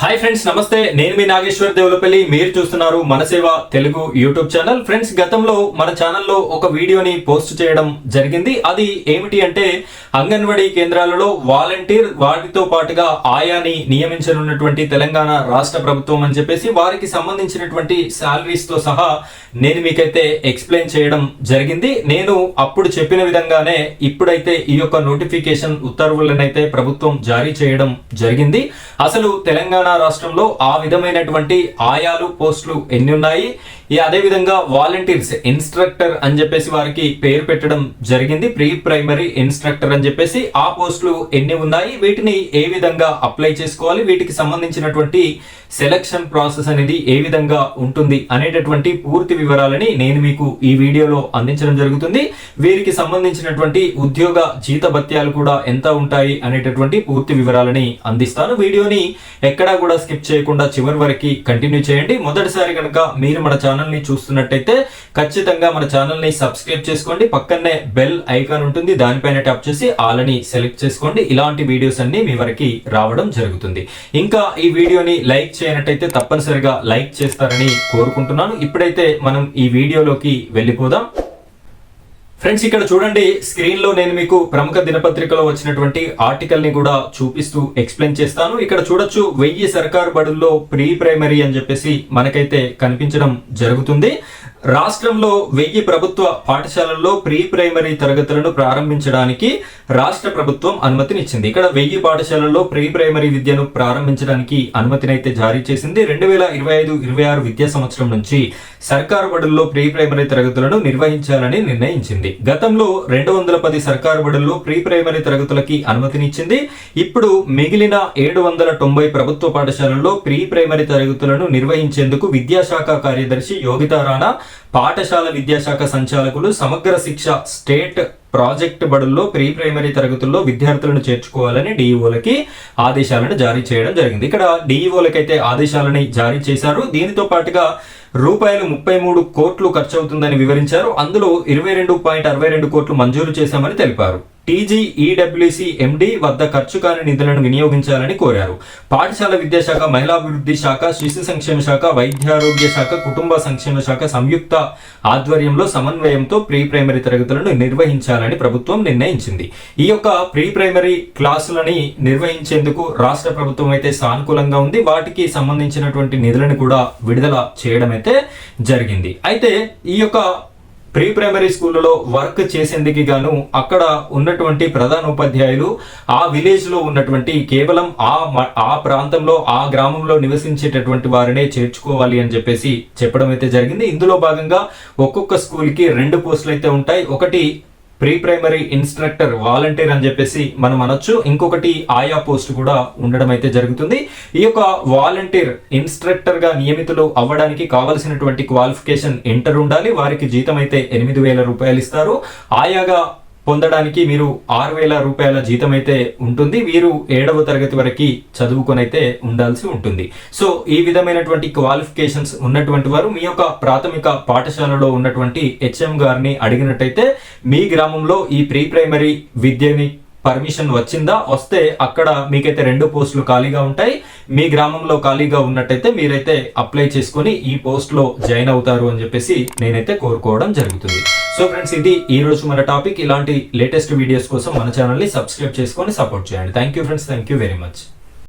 Hi friends నమస్తే. నేను మీ నాగేశ్వర్ దేవులపల్లి. మీరు చూస్తున్నారు Manaseva Telugu YouTube channel. Friends గతంలో మన ఛానల్లో ఒక వీడియోని పోస్ట్ చేయడం జరిగింది. అది ఏమిటి అంటే అంగన్వాడీ కేంద్రాలలో వాలంటీర్ వాటితో పాటుగా ఆయాని నియమించనున్నటువంటి తెలంగాణ రాష్ట్ర ప్రభుత్వం అని చెప్పేసి వారికి సంబంధించినటువంటి శాలరీస్తో సహా నేను మీకైతే ఎక్స్ప్లెయిన్ చేయడం జరిగింది. నేను అప్పుడు చెప్పిన విధంగానే ఇప్పుడైతే ఈ యొక్క నోటిఫికేషన్ ఉత్తర్వులనైతే ప్రభుత్వం జారీ చేయడం జరిగింది. అసలు తెలంగాణ రాష్ట్రంలో ఆ విధమైనటువంటి ఆయాలు పోస్టులు ఎన్ని ఉన్నాయి ఈ అదే విధంగా వాలంటీర్స్ ఇన్స్ట్రక్టర్ అని చెప్పేసి వారికి పేరు పెట్టడం జరిగింది. ప్రీ ప్రైమరీ ఇన్స్ట్రక్టర్ అని చెప్పేసి ఆ పోస్టులు ఎన్ని ఉన్నాయి వీటిని ఏ విధంగా అప్లై చేసుకోవాలి వీటికి సంబంధించినటువంటి సెలక్షన్ ప్రాసెస్ అనేది ఏ విధంగా ఉంటుంది అనేటటువంటి పూర్తి వివరాలని నేను మీకు ఈ వీడియోలో అందించడం జరుగుతుంది. వీరికి సంబంధించినటువంటి ఉద్యోగ జీతభత్యాలు కూడా ఎంత ఉంటాయి అనేటటువంటి పూర్తి వివరాలని అందిస్తాను. వీడియోని ఎక్కడా కూడా స్కిప్ చేయకుండా చివరి వరకు కంటిన్యూ చేయండి. మొదటిసారి కనుక మీరు మన ఛానల్ ఛానల్ని చూస్తున్నట్టయితే ఖచ్చితంగా మన ఛానల్ని సబ్స్క్రైబ్ చేసుకోండి. పక్కనే బెల్ ఐకాన్ ఉంటుంది. దానిపైన ట్యాప్ చేసి ఆల్ అని సెలెక్ట్ చేసుకోండి. ఇలాంటి వీడియోస్ అన్ని మీ వరకు రావడం జరుగుతుంది. ఇంకా ఈ వీడియోని లైక్ చేయనట్టయితే తప్పనిసరిగా లైక్ చేస్తారని కోరుకుంటున్నాను. ఇప్పుడైతే మనం ఈ వీడియోలోకి వెళ్ళిపోదాం. ఫ్రెండ్స్ ఇక్కడ చూడండి స్క్రీన్లో నేను మీకు ప్రముఖ దినపత్రికలో వచ్చినటువంటి ఆర్టికల్ని కూడా చూపిస్తూ ఎక్స్ప్లెయిన్ చేస్తాను. ఇక్కడ చూడొచ్చు వెయ్యి సర్కార్ బడుల్లో ప్రీ ప్రైమరీ అని చెప్పేసి మనకైతే కనిపించడం జరుగుతుంది. రాష్ట్రంలో వెయ్యి ప్రభుత్వ పాఠశాలల్లో ప్రీ ప్రైమరీ తరగతులను ప్రారంభించడానికి రాష్ట్ర ప్రభుత్వం అనుమతినిచ్చింది. ఇక్కడ వెయ్యి పాఠశాలల్లో ప్రీ ప్రైమరీ విద్యను ప్రారంభించడానికి అనుమతినైతే జారీ చేసింది. రెండు వేల ఇరవై ఐదు ఇరవై ఆరు విద్యా సంవత్సరం నుంచి సర్కారు బడుల్లో ప్రీ ప్రైమరీ తరగతులను నిర్వహించాలని నిర్ణయించింది. గతంలో రెండు వందల పది సర్కారు బడుల్లో ప్రీ ప్రైమరీ తరగతులకి అనుమతినిచ్చింది. ఇప్పుడు మిగిలిన ఏడు వందల తొంభై ప్రభుత్వ పాఠశాలల్లో ప్రీ ప్రైమరీ తరగతులను నిర్వహించేందుకు విద్యాశాఖ కార్యదర్శి యోగితా రాణా పాఠశాల విద్యాశాఖ సంచాలకులు సమగ్ర శిక్ష స్టేట్ ప్రాజెక్ట్ బడుల్లో ప్రీ ప్రైమరీ తరగతుల్లో విద్యార్థులను చేర్చుకోవాలని డిఈఓలకి ఆదేశాలను జారీ చేయడం జరిగింది. ఇక్కడ డిఈఓలకి ఆదేశాలని జారీ చేశారు. దీనితో పాటుగా రూపాయలు ముప్పై మూడు కోట్లు ఖర్చు అవుతుందని వివరించారు. అందులో ఇరవై రెండు పాయింట్ అరవై రెండు కోట్లు మంజూరు చేశామని తెలిపారు. టీజీఈడబ్ల్యూసీ ఎండీ వద్ద ఖర్చు కాని నిధులను వినియోగించాలని కోరారు. పాఠశాల విద్యాశాఖ మహిళాభివృద్ధి శాఖ శిశు సంక్షేమ శాఖ వైద్యారోగ్య శాఖ కుటుంబ సంక్షేమ శాఖ సంయుక్త ఆధ్వర్యంలో సమన్వయంతో ప్రీ ప్రైమరీ తరగతులను నిర్వహించాలని ప్రభుత్వం నిర్ణయించింది. ఈ యొక్క ప్రీ ప్రైమరీ క్లాసులని నిర్వహించేందుకు రాష్ట్ర ప్రభుత్వం అయితే సానుకూలంగా ఉంది. వాటికి సంబంధించినటువంటి నిధులను కూడా విడుదల చేయడం అయితే జరిగింది. అయితే ఈ యొక్క ప్రీ ప్రైమరీ స్కూళ్ళలో వర్క్ చేసేందుకు గాను అక్కడ ఉన్నటువంటి ప్రధాన ఉపాధ్యాయులు ఆ విలేజ్లో ఉన్నటువంటి కేవలం ఆ మ- ఆ ప్రాంతంలో ఆ గ్రామంలో నివసించేటటువంటి వారినే చేర్చుకోవాలి అని చెప్పేసి చెప్పడం అయితే జరిగింది. ఇందులో భాగంగా ఒక్కొక్క స్కూల్కి రెండు పోస్టులు అయితే ఉంటాయి. ఒకటి ప్రీ ప్రైమరీ ఇన్స్ట్రక్టర్ వాలంటీర్ అని చెప్పేసి మనం అనొచ్చు. ఇంకొకటి ఆయా పోస్ట్ కూడా ఉండడం అయితే జరుగుతుంది. ఈ యొక్క వాలంటీర్ ఇన్స్ట్రక్టర్గా నియమితులు అవ్వడానికి కావలసినటువంటి క్వాలిఫికేషన్ ఇంటర్ ఉండాలి. వారికి జీతం అయితే ఎనిమిది వేల రూపాయలు ఇస్తారు. ఆయాగా పొందడానికి మీరు ఆరు వేల రూపాయల జీతం అయితే ఉంటుంది. వీరు ఏడవ తరగతి వరకు చదువుకొని అయితే ఉండాల్సి ఉంటుంది. సో ఈ విధమైనటువంటి క్వాలిఫికేషన్స్ ఉన్నటువంటి వారు మీ యొక్క ప్రాథమిక పాఠశాలలో ఉన్నటువంటి హెచ్ఎం గారిని అడిగినట్టయితే మీ గ్రామంలో ఈ ప్రీ ప్రైమరీ విద్యని పర్మిషన్ వచ్చిందా? వస్తే అక్కడ మీకైతే రెండు పోస్టులు ఖాళీగా ఉంటాయి. మీ గ్రామంలో ఖాళీగా ఉన్నట్టయితే మీరైతే అప్లై చేసుకుని ఈ పోస్ట్లో జాయిన్ అవుతారు అని చెప్పేసి నేనైతే కోరుకోవడం జరుగుతుంది. సో ఫ్రెండ్స్ ఇది ఈ రోజు మన టాపిక్. ఇలాంటి లేటెస్ట్ వీడియోస్ కోసం మన ఛానల్ని సబ్స్క్రైబ్ చేసుకొని సపోర్ట్ చేయండి. Thank you friends. Thank you very much.